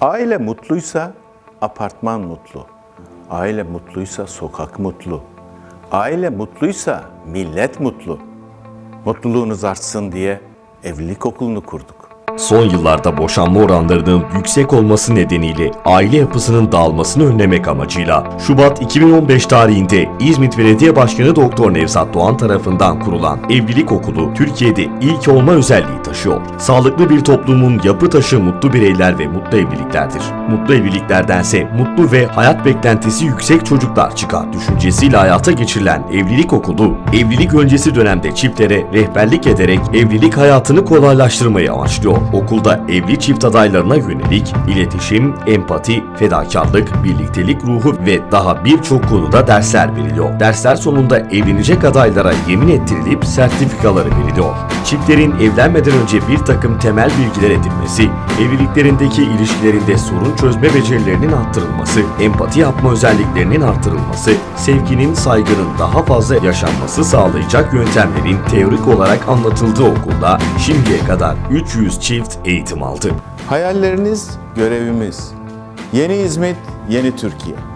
Aile mutluysa apartman mutlu. Aile mutluysa sokak mutlu. Aile mutluysa millet mutlu. Mutluluğunuz artsın diye evlilik okulunu kurduk. Son yıllarda boşanma oranlarının yüksek olması nedeniyle aile yapısının dağılmasını önlemek amacıyla Şubat 2015 tarihinde İzmit Belediye Başkanı Doktor Nevzat Doğan tarafından kurulan Evlilik Okulu Türkiye'de ilk olma özelliği taşıyor. Sağlıklı bir toplumun yapı taşı mutlu bireyler ve mutlu evliliklerdir. Mutlu evliliklerdense mutlu ve hayat beklentisi yüksek çocuklar çıkar düşüncesiyle hayata geçirilen Evlilik Okulu, evlilik öncesi dönemde çiftlere rehberlik ederek evlilik hayatını kolaylaştırmayı amaçlıyor. Okulda evli çift adaylarına yönelik iletişim, empati, fedakarlık, birliktelik ruhu ve daha birçok konuda dersler veriliyor. Dersler sonunda evlenecek adaylara yemin ettirilip sertifikaları veriliyor. Çiftlerin evlenmeden önce bir takım temel bilgiler edinmesi, evliliklerindeki ilişkilerinde sorun çözme becerilerinin arttırılması, empati yapma özelliklerinin arttırılması, sevginin, saygının daha fazla yaşanması sağlayacak yöntemlerin teorik olarak anlatıldığı okulda şimdiye kadar 300 çift eğitim aldı. Hayalleriniz görevimiz. Yeni İzmit, yeni Türkiye.